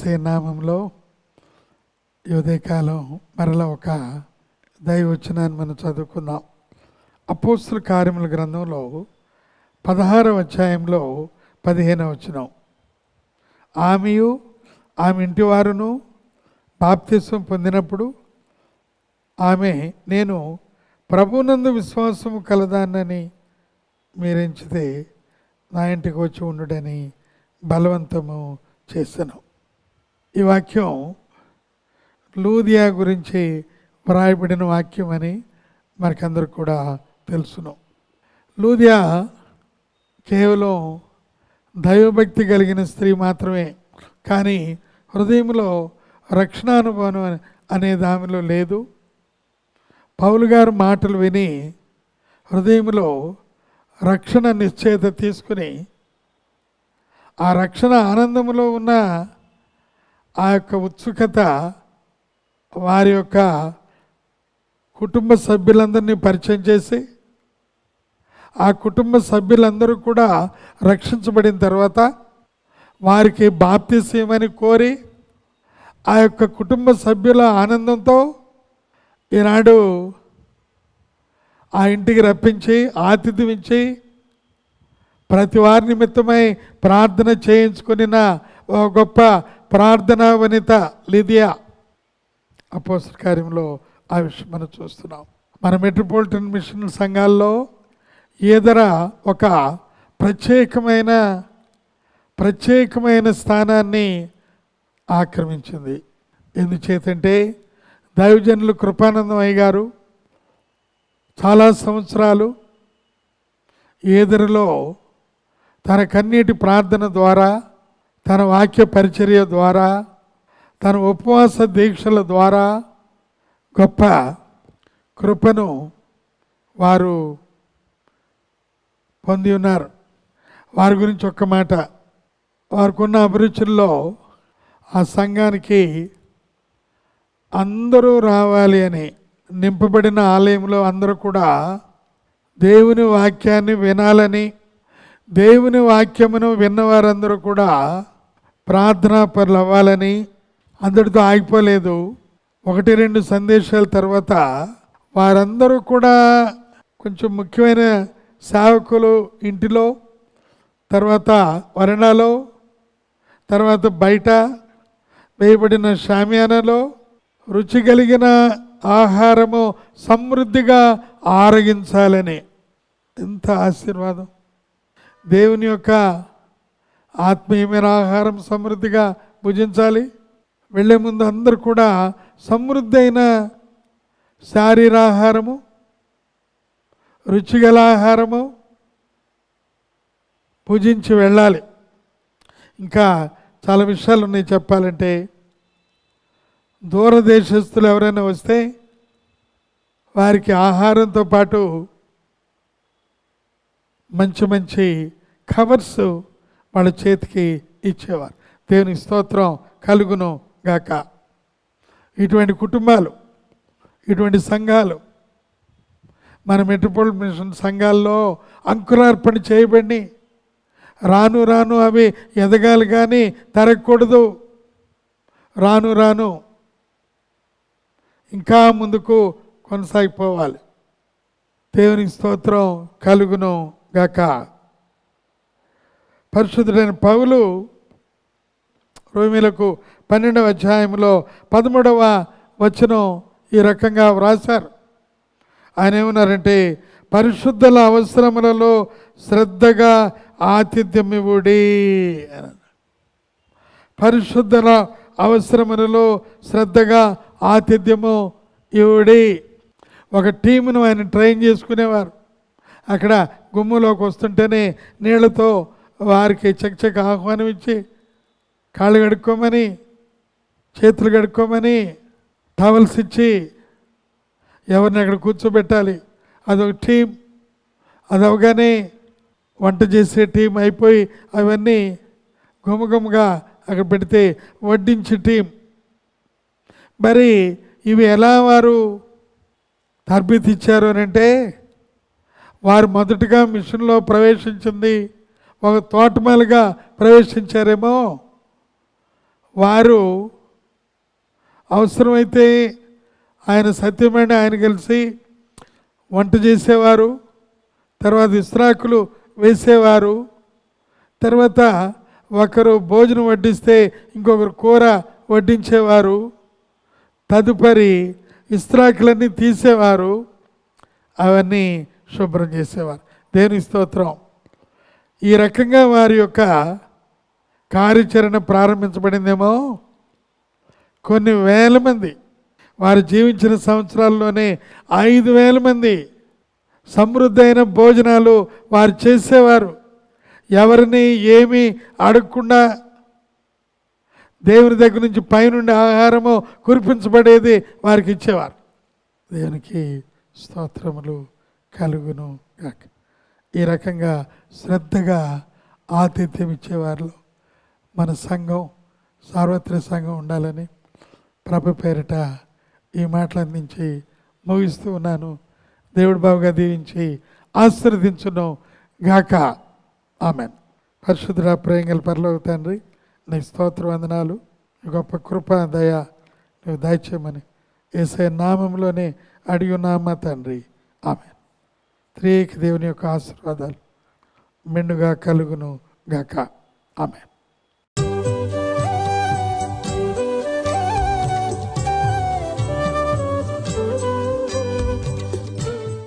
ఏసే నామంలో ఈ ఉదయకాలం మరలా ఒక దైవచనాన్ని మనం చదువుకుందాం. అపోస్తుల కార్యముల గ్రంథంలో పదహారవ అధ్యాయంలో పదిహేనవ వచనం. ఆమెయు ఆమె ఇంటి వారును బాప్తిస్వం పొందినప్పుడు ఆమె నేను ప్రభునందు విశ్వాసము కలదానని మీరెంచితే నా ఇంటికి వచ్చి ఉండుడని బలవంతము చేశాను ఈ వాక్యం లూదియా గురించి వ్రాయబడిన వాక్యం అని మనకందరూ కూడా తెలుసును. లూదియా కేవలం దైవభక్తి కలిగిన స్త్రీ మాత్రమే కానీ హృదయంలో రక్షణానుభవం అనే దానిలో లేదు. పౌలు గారు మాటలు విని హృదయంలో రక్షణ నిశ్చేత తీసుకుని ఆ రక్షణ ఆనందంలో ఉన్న ఆ యొక్క ఉత్సుకత వారి యొక్క కుటుంబ సభ్యులందరినీ పరిచయం చేసి ఆ కుటుంబ సభ్యులందరూ కూడా రక్షించబడిన తర్వాత వారికి బాప్తిసీమని కోరి ఆ యొక్క కుటుంబ సభ్యుల ఆనందంతో ఈనాడు ఆ ఇంటికి రప్పించి ఆతిథ్యమించి ప్రతి వారి నిమిత్తమై ప్రార్థన చేయించుకుని ఒక గొప్ప ప్రార్థనా వనిత లిదియా అపోసర్ కార్యంలో ఆ విషయం మనం చూస్తున్నాం. మన మెట్రోపాలిటన్ మిషన్ సంఘాల్లో ఏదర ఒక ప్రత్యేకమైన ప్రత్యేకమైన స్థానాన్ని ఆక్రమించింది. ఎందుచేతంటే దైవజనులు కృపానందమయ్య గారు చాలా సంవత్సరాలు ఏదరలో తన కన్నీటి ప్రార్థన ద్వారా తన వాక్య పరిచర్య ద్వారా తన ఉపవాస దీక్షల ద్వారా గొప్ప కృపను వారు పొంది ఉన్నారు. వారి గురించి ఒక్క మాట. వారికి ఉన్న అభిరుచుల్లో ఆ సంఘానికి అందరూ రావాలి అని నింపబడిన ఆలయంలో అందరూ కూడా దేవుని వాక్యాన్ని వినాలని దేవుని వాక్యమును విన్నవారందరూ కూడా ప్రార్థనా పనులు అవ్వాలని అందరితో ఆగిపోలేదు. ఒకటి రెండు సందేశాల తర్వాత వారందరూ కూడా కొంచెం ముఖ్యమైన సేవకులు ఇంటిలో తర్వాత వరణాలో తర్వాత బయట వేయబడిన షామియానాలో రుచి కలిగిన ఆహారము సమృద్ధిగా ఆరగించాలని. ఎంత ఆశీర్వాదం. దేవుని యొక్క ఆత్మీయమైన ఆహారం సమృద్ధిగా భుజించాలి. వెళ్ళే ముందు అందరూ కూడా సమృద్ధి అయిన శారీరాహారము రుచిగల ఆహారము పూజించి వెళ్ళాలి. ఇంకా చాలా విషయాలు ఉన్నాయి చెప్పాలంటే. దూరదేశస్తులు ఎవరైనా వస్తే వారికి ఆహారంతో పాటు మంచి మంచి కవర్స్ వాళ్ళ చేతికి ఇచ్చేవారు. దేవుని స్తోత్రం కలుగును గాక. ఇటువంటి కుటుంబాలు ఇటువంటి సంఘాలు మన మెట్రోపాలిటన్ మిషన్ సంఘాల్లో అంకురార్పణ చేయబడి రాను రాను అవి ఎదగాలి కానీ తరగకూడదు. రాను రాను ఇంకా ముందుకు కొనసాగిపోవాలి. దేవుని స్తోత్రం కలుగును గాక. పరిశుద్ధుడైన పౌలు రోమిలకు పన్నెండవ అధ్యాయంలో పదమూడవ వచనం ఈ రకంగా వ్రాశారు. ఆయన ఏమన్నారంటే పరిశుద్ధుల అవసరములలో శ్రద్ధగా ఆతిథ్యం ఇవ్వుడి పరిశుద్ధుల అవసరములలో శ్రద్ధగా ఆతిథ్యము ఇవ్వుడి. ఒక టీమును ఆయన ట్రైన్ చేసుకునేవారు. అక్కడ గుమ్ములోకి వస్తుంటేనే నీళ్ళతో వారికి చకచక ఆహ్వానం ఇచ్చి కాళ్ళు కడుక్కోమని చేతులు కడుక్కోమని టవల్స్ ఇచ్చి ఎవరిని అక్కడ కూర్చోబెట్టాలి. అదొక టీం. అది అవగానే వంట చేసే టీం అయిపోయి అవన్నీ గుమగుమగా అక్కడ పెడితే వడ్డించే టీం. మరి ఇవి ఎలా వారు తరబితి ఇచ్చారు అని అంటే వారు మొదటగా మిషన్లో ప్రవేశించింది ఒక తోటమాలుగా ప్రవేశించారేమో. వారు అవసరమైతే ఆయన సత్యమైన ఆయన కలిసి వంట చేసేవారు తర్వాత ఇస్త్రాకులు వేసేవారు తర్వాత ఒకరు భోజనం వడ్డిస్తే ఇంకొకరు కూర వడ్డించేవారు తదుపరి ఇస్త్రాకులన్నీ తీసేవారు అవన్నీ శుభ్రం చేసేవారు. దేని స్తోత్రం. ఈ రకంగా వారి యొక్క కార్యాచరణ ప్రారంభించబడిందేమో కొన్ని వేల మంది. వారు జీవించిన సంవత్సరాల్లోనే ఐదు వేల మంది సమృద్ధైన భోజనాలు వారు చేసేవారు. ఎవరిని ఏమీ అడగకుండా దేవుని దగ్గర నుంచి పైనుండి ఆహారము కురిపించబడేది వారికి ఇచ్చేవారు. దేవునికి స్తోత్రములు కలుగును గాక. ఈ రకంగా శ్రద్ధగా ఆతిథ్యం ఇచ్చేవారు. మన సంఘం సార్వత్రిక సంఘం ఉండాలని ప్రభు పేరిట ఈ మాటలు అందించి ముగిస్తూ ఉన్నాను. దేవుడు బాబుగా దీవించి ఆశీర్వదించును గాక. ఆమెన్. పరిశుద్ధుడ ప్రేంగల పరలోక తండ్రి నీ స్తోత్ర వందనాలు. గొప్ప కృప దయ నువ్వు దయచేయమని ఏసే నామంలోనే అడిగి ఉన్నామా తండ్రి. ఆమె త్రియేక దేవుని యొక్క ఆశీర్వాదాలు మెండుగా కలుగును గాక ఆమె